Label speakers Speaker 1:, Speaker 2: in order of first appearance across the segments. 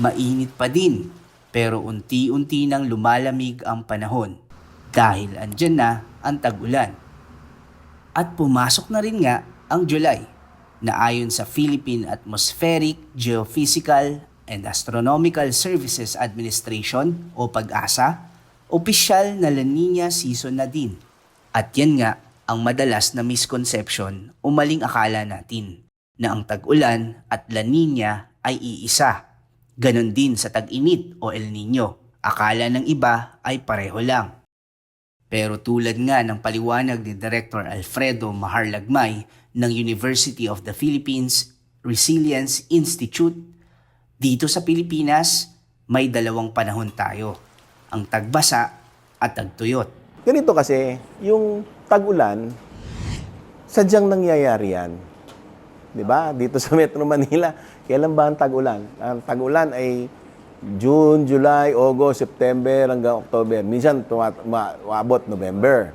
Speaker 1: Mainit pa din, pero unti-unti nang lumalamig ang panahon dahil andyan na ang tag-ulan. At pumasok na rin nga ang July na ayon sa Philippine Atmospheric, Geophysical and Astronomical Services Administration o PAG-ASA, opisyal na La Nina season na din. At yan nga ang madalas na misconception o maling akala natin na ang tag-ulan at La Nina ay iisa. Ganon din sa tag-init o El Nino. Akala ng iba ay pareho lang. Pero tulad nga ng paliwanag ni Director Alfredo Maharlagmay ng University of the Philippines Resilience Institute, dito sa Pilipinas may dalawang panahon tayo, ang tagbasa at tagtuyot.
Speaker 2: Ganito kasi, yung tag-ulan, sadyang nangyayari yan. 'Di ba? Dito sa Metro Manila, kailan ba ang tag-ulan? Ang tag-ulan ay June, July, August, September hanggang October. Minsan tumat- ma- umaabot November.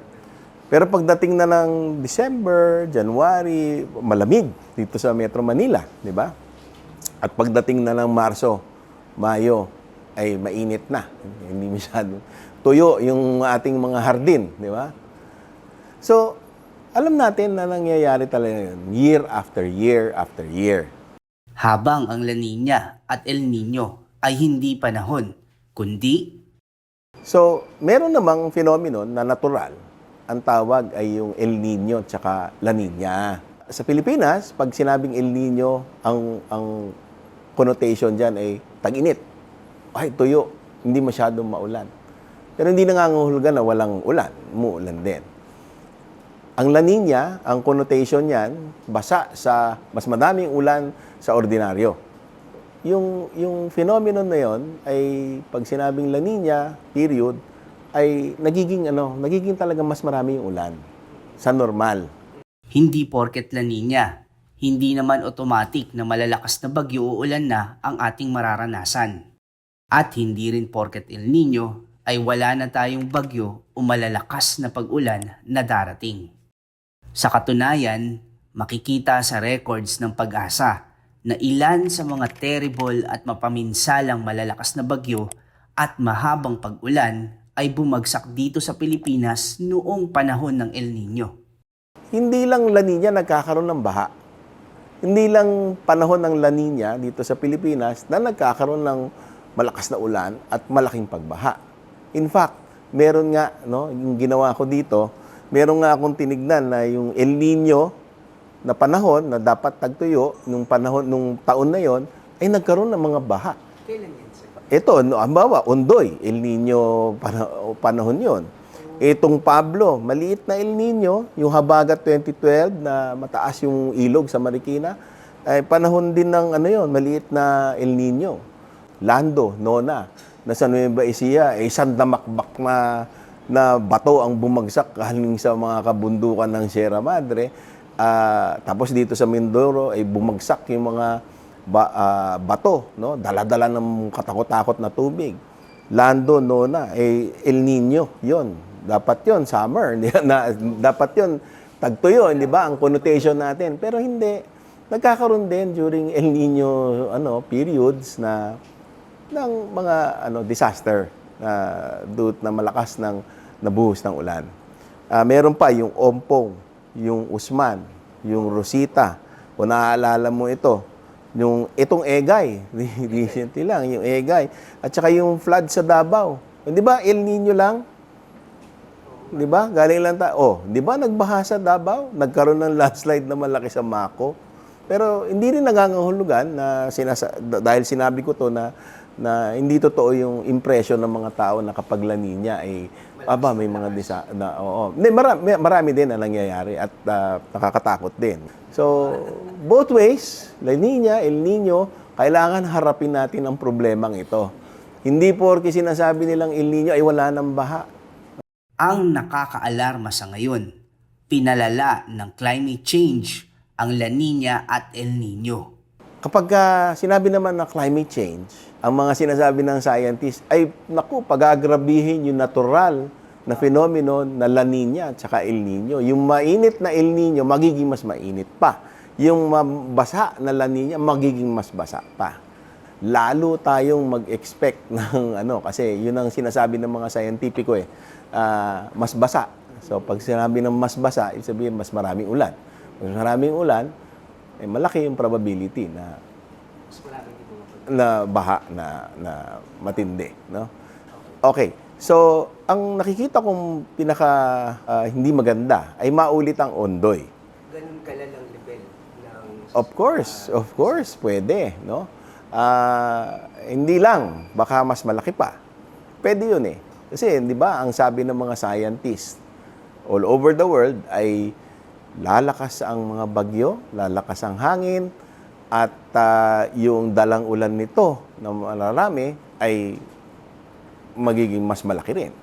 Speaker 2: Pero pagdating na ng December, January, malamig dito sa Metro Manila, 'di ba? At pagdating na ng Marso, Mayo, ay mainit na. Hindi masyado. Tuyo yung ating mga hardin, di ba? So, alam natin na nangyayari talaga yun, year after year after year.
Speaker 1: Habang ang La Nina at El Nino ay hindi panahon, kundi
Speaker 2: So, meron namang phenomenon na natural. Ang tawag ay yung El Nino at saka La Nina. Sa Pilipinas, pag sinabing El Nino, ang, ang connotation dyan ay tag-init. Ay, tuyo. Hindi masyadong maulan. Pero hindi nangangahulugan na walang ulan. Muulan din. Ang La Nina, ang connotation niyan, basa sa mas madaming ulan sa ordinaryo. Yung, yung phenomenon na yon ay pag sinabing La Nina, period, ay nagiging, ano, nagiging talaga mas marami yung ulan sa normal.
Speaker 1: hindi porket La Nina, hindi naman automatic na malalakas na bagyo o ulan na ang ating mararanasan. At hindi rin porket El Nino ay wala na tayong bagyo o malalakas na pag-ulan na darating. Sa katunayan, makikita sa records ng pag-asa na ilan sa mga terrible at mapaminsalang malalakas na bagyo at mahabang pag-ulan ay bumagsak dito sa Pilipinas noong panahon ng El Nino.
Speaker 2: Hindi lang La Nina nagkakaroon ng baha. Hindi lang panahon ng La Nina dito sa Pilipinas na nagkakaroon ng malakas na ulan at malaking pagbaha. In fact, meron nga, no, yung ginawa ko dito, meron nga akong tinignan na yung El Nino na panahon na dapat tagtuyo nung panahon nung taon na yon ay nagkaroon ng mga baha. Ito, no, ambawa, Ondoy, El Nino pana- panahon yon. Itong Pablo, maliit na El Nino, yung Habagat 2012 na mataas yung ilog sa Marikina, ay panahon din ng ano yon, maliit na El Nino. Lando, Nona, na sa Nueva Ecija, ay isang damakbak na na bato ang bumagsak galing sa mga kabundukan ng Sierra Madre. Ah, tapos dito sa Mindoro ay bumagsak yung mga ba- ah, bato, no? Dala-dala ng katakot-takot na tubig. Lando, Nona, eh, El Nino, yon. Dapat yon summer. Na, dapat yon tagtuyo, hindi ba? Ang connotation natin. Pero hindi. Nagkakaroon din during El Nino ano, periods na ng mga ano disaster na dut na malakas ng nabuhos ng ulan. Ah, meron pa yung Ompong, yung Usman, yung Rosita. Kung naaalala mo ito, yung itong Egay, recently lang, yung Egay. At saka yung flood sa Davao. Di ba, El Nino lang? Di ba? Galing lang tayo. Oh, di ba nagbaha sa Davao? Nagkaroon ng landslide na malaki sa Mako. Pero hindi rin nangangahulugan na sinasa- dahil sinabi ko to na na hindi totoo yung impression ng mga tao na kapag La Nina ay aba may mga disa na oo. Hindi, marami, marami din na nangyayari at ah, nakakatakot din. So, both ways, La Nina, El Nino, kailangan harapin natin ang problemang ito. Hindi porke sinasabi nilang El Nino ay wala ng baha.
Speaker 1: Ang nakakaalarma sa ngayon, pinalala ng climate change ang La Nina at El Nino.
Speaker 2: Kapag ah, sinabi naman na climate change, ang mga sinasabi ng scientists ay, naku, pagagrabihin yung natural na phenomenon na La Nina at saka El Nino. Yung mainit na El Nino, magiging mas mainit pa. Yung mabasa na La Nina, magiging mas basa pa. lalo tayong mag-expect ng ano kasi yun ang sinasabi ng mga scientifico eh ah, mas basa so pag sinabi ng mas basa ibig sabihin mas maraming ulan mas maraming ulan eh, malaki yung probability na na baha na na matindi no okay so ang nakikita kong pinaka ah, hindi maganda ay maulit ang ondoy
Speaker 1: Ganun kalalang level ng
Speaker 2: Of course, of course, pwede, no? Ah, hindi lang, baka mas malaki pa. Pwede yun eh. Kasi, di ba, ang sabi ng mga scientists all over the world ay lalakas ang mga bagyo, lalakas ang hangin, at ah, yung dalang ulan nito na malarami ay magiging mas malaki rin.